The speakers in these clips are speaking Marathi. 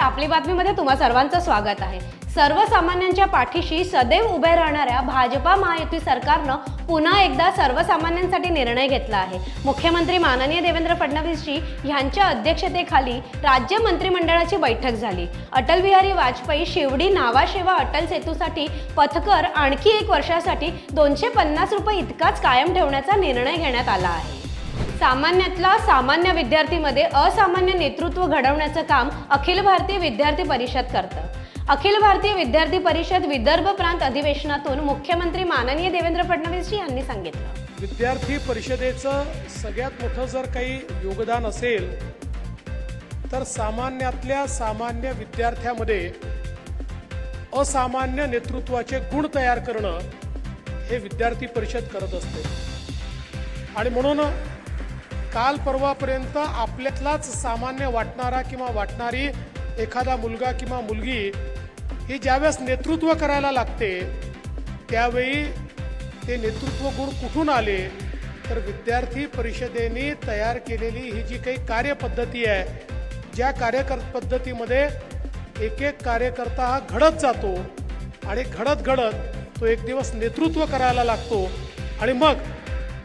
आपली बातमीमध्ये तुम्हा सर्वांचं स्वागत आहे. सर्वसामान्यांच्या पाठीशी सदैव उभे राहणाऱ्या भाजपा महायुती सरकारनं पुन्हा एकदा सर्वसामान्यांसाठी निर्णय घेतला आहे. मुख्यमंत्री माननीय देवेंद्र फडणवीसजी यांच्या अध्यक्षतेखाली राज्य मंत्रिमंडळाची बैठक झाली. अटल बिहारी वाजपेयी शिवडी नावाशेवा अटल सेतूसाठी पथकर आणखी एक वर्षासाठी दोनशे पन्नास रुपये इतकाच कायम ठेवण्याचा निर्णय घेण्यात आला आहे. सामान्यातला सामान्य विद्यार्थीमध्ये असामान्य नेतृत्व घडवण्याचं काम अखिल भारतीय विद्यार्थी परिषद करतं. अखिल भारतीय विद्यार्थी परिषद विदर्भ प्रांत अधिवेशनातून मुख्यमंत्री माननीय देवेंद्र फडणवीस यांनी सांगितलं. विद्यार्थी परिषदेचं सगळ्यात मोठं जर काही योगदान असेल तर सामान्यातल्या सामान्य विद्यार्थ्यामध्ये असामान्य नेतृत्वाचे गुण तयार करणं हे विद्यार्थी परिषद करत असते. आणि म्हणून काल परवापर्यंत आपल्यातलाच सामान्य वाटणारा किंवा वाटणारी एखादा मुलगा किंवा मुलगी ही ज्यावेळेस नेतृत्व करायला लागते त्यावेळी ते नेतृत्व गुण कुठून आले? तर विद्यार्थी परिषदेने तयार केलेली ही जी काही कार्यपद्धती आहे ज्या कार्यकर पद्धतीमध्ये एक एक कार्यकर्ता हा घडत जातो आणि घडत घडत तो एक दिवस नेतृत्व करायला लागतो. आणि मग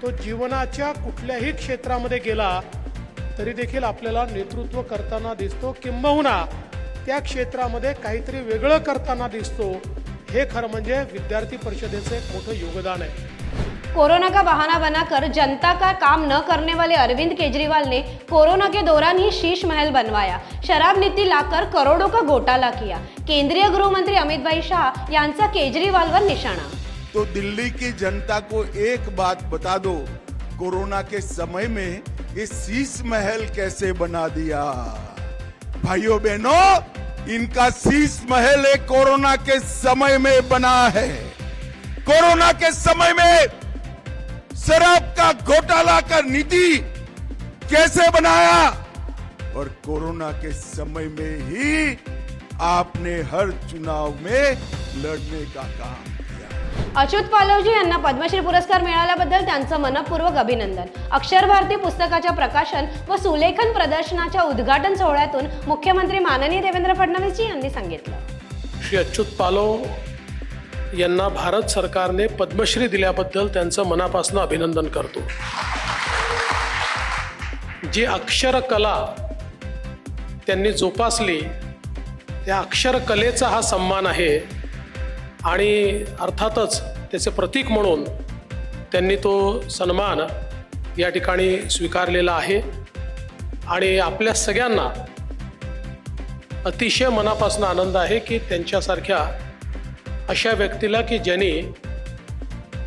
तो जीवनाच्या कुठल्याही क्षेत्रामध्ये गेला तरी देखील आपल्याला नेतृत्व करताना दिसतो किंबहुना त्या क्षेत्रामध्ये काहीतरी वेगळं करताना दिसतो हे खरं म्हणजे विद्यार्थी परिषदेचं एक मोठं योगदान आहे. कोरोना का बहाना बनाकर जनता का काम न करने वाले अरविंद केजरीवाल ने कोरोना के दौरान ही शीश महल बनवाया. शराब नीति लाकर करोड़ों का घोटाला किया. केंद्रीय गृह मंत्री अमित भाई शाह यांचा केजरीवालवर निशाणा. तो दिल्ली की जनता को एक बात बता दो, कोरोना के समय में ये शीश महल कैसे बना दिया? भाइयों बहनों, इनका शीश महल एक कोरोना के समय में बना है। कोरोना के समय में शराब का घोटाला का नीति कैसे बनाया? और कोरोना के समय में ही आपने हर चुनाव में लड़ने का काम अच्युत पालवजी यांना पद्मश्री पुरस्कार मिळाल्याबद्दल त्यांचं मनपूर्वक अभिनंदन. अक्षर भारती पुस्तकाच्या प्रकाशन व सुलेखन प्रदर्शनाच्या उद्घाटन सोहळ्यातून मुख्यमंत्री माननीय देवेंद्र फडणवीस यांनी सांगितलं. श्री अच्युत पालव यांना भारत सरकारने पद्मश्री दिल्याबद्दल त्यांचं मनापासून अभिनंदन करतो. जी अक्षरकला त्यांनी जोपासली त्या अक्षरकलेचा हा सन्मान आहे. आणि अर्थातच त्याचे प्रतीक म्हणून त्यांनी तो सन्मान या ठिकाणी स्वीकारलेला आहे. आणि आपल्या सगळ्यांना अतिशय मनापासून आनंद आहे की त्यांच्यासारख्या अशा व्यक्तीला की ज्यांनी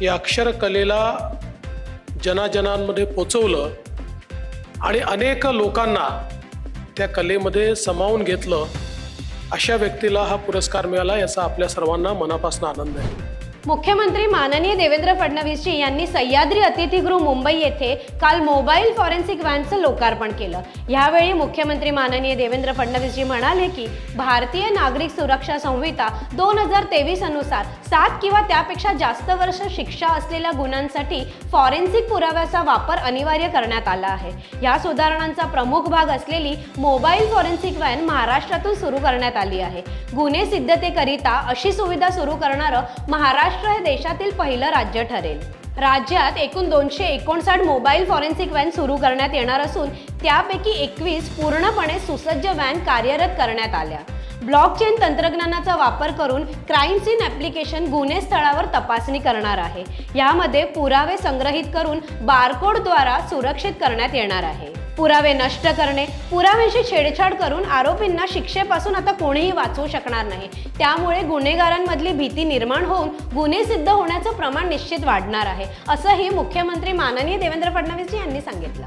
या अक्षरकलेला जनाजनांमध्ये पोचवलं आणि अनेक लोकांना त्या कलेमध्ये सामावून घेतलं. अशा व्यक्तीला हा पुरस्कार मिळाला याचा आपल्या सर्वांना मनापासून आनंद आहे. मुख्यमंत्री माननीय देवेंद्र फडणवीसजी यांनी सह्याद्री अतिथीगृह मुंबई येथे काल मोबाईल फॉरेन्सिक व्हॅनचं लोकार्पण केलं. यावेळी मुख्यमंत्री माननीय देवेंद्र फडणवीसजी म्हणाले की भारतीय नागरिक सुरक्षा संहिता दोन हजार तेवीस अनुसार सात किंवा त्यापेक्षा जास्त वर्ष शिक्षा असलेल्या गुन्ह्यांसाठी फॉरेन्सिक पुराव्याचा वापर अनिवार्य करण्यात आला आहे. या सुधारणांचा प्रमुख भाग असलेली मोबाईल फॉरेन्सिक व्हॅन महाराष्ट्रातून सुरू करण्यात आली आहे. गुन्हे सिद्धतेकरिता अशी सुविधा सुरू करणारं महाराष्ट्र हे देशातील पहिलं राज्य ठरेल. राज्यात एकूण दोनशे एकोणसाठ मोबाईल फॉरेन्सिक व्हॅन सुरू करण्यात येणार असून त्यापैकी एकवीस पूर्णपणे सुसज्ज व्हॅन कार्यरत करण्यात आल्या. ब्लॉकचेन तंत्रज्ञानाचा वापर करून क्राईम सीन ॲप्लिकेशन गुन्हे स्थळावर तपासणी करणार आहे. यामध्ये पुरावे संग्रहित करून बारकोडद्वारा सुरक्षित करण्यात येणार आहे. पुरावे नष्ट करणे पुराव्यांशी छेडछाड करून आरोपींना शिक्षेपासून आता कोणीही वाचवू शकणार नाही. त्यामुळे गुन्हेगारांमधली भीती निर्माण होऊन गुन्हे सिद्ध होण्याचं प्रमाण निश्चित वाढणार आहे असंही मुख्यमंत्री माननीय देवेंद्र फडणवीस यांनी सांगितलं.